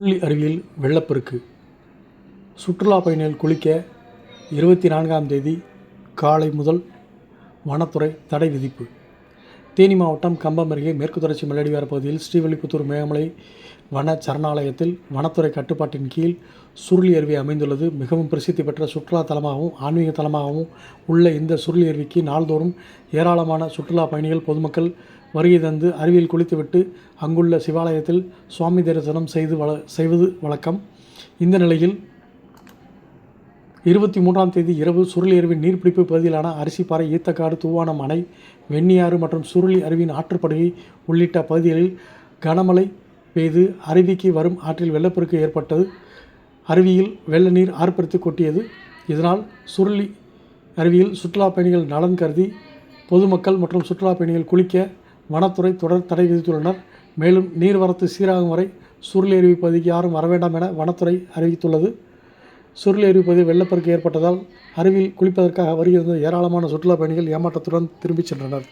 புள்ளி அருவியில் வெள்ளப்பெருக்கு. சுற்றுலா பயணிகள் குளிக்க இருபத்தி நான்காம் தேதி காலை முதல் வனத்துறை தடை விதிப்பு. தேனி மாவட்டம் கம்பம் அருகே மேற்கு தொடர்ச்சி மலையடிவார பகுதியில் ஸ்ரீவில்லிபுத்தூர் மேகமலை வன சரணாலயத்தில் வனத்துறை கட்டுப்பாட்டின் கீழ் சுருளி அருவி அமைந்துள்ளது. மிகவும் பிரசித்தி பெற்ற சுற்றுலா தலமாகவும் ஆன்மீக தலமாகவும் உள்ள இந்த சுருளி அருவிக்கு நாள்தோறும் ஏராளமான சுற்றுலா பயணிகள் பொதுமக்கள் வருகை தந்து அருவியில் குளித்துவிட்டு அங்குள்ள சிவாலயத்தில் சுவாமி தரிசனம் செய்து வள செய்வது வழக்கம். இந்த நிலையில் இருபத்தி மூன்றாம் தேதி இரவு சுருளி அருவின் நீர்பிடிப்பு பகுதியிலான அரிசிப்பாறை ஈத்தக்காடு தூவானம் அணை வெண்ணியாறு மற்றும் சுருளி அருவியின் ஆற்றுப்படுகை உள்ளிட்ட பகுதிகளில் கனமழை பெய்து அருவிக்கு வரும் ஆற்றில் வெள்ளப்பெருக்கு ஏற்பட்டது. அருவியில் வெள்ள நீர் ஆர்ப்பரித்து கொட்டியது. இதனால் சுருளி அருவியில் சுற்றுலா பயணிகள் நலன் கருதி பொதுமக்கள் மற்றும் சுற்றுலா பயணிகள் குளிக்க வனத்துறை தொடர் தடை விதித்துள்ளனர். மேலும் நீர்வரத்து சீராகும் வரை சுருளி அருவி பகுதிக்கு யாரும் வர வேண்டாம் என வனத்துறை அறிவித்துள்ளது. சுருளி வெள்ளப்பெருக்கு ஏற்பட்டதால் அருவியில் குளிப்பதற்காக வருகிறது ஏராளமான சுற்றுலா பயணிகள் ஏமாற்றத்துடன் திரும்பிச் சென்றனர்.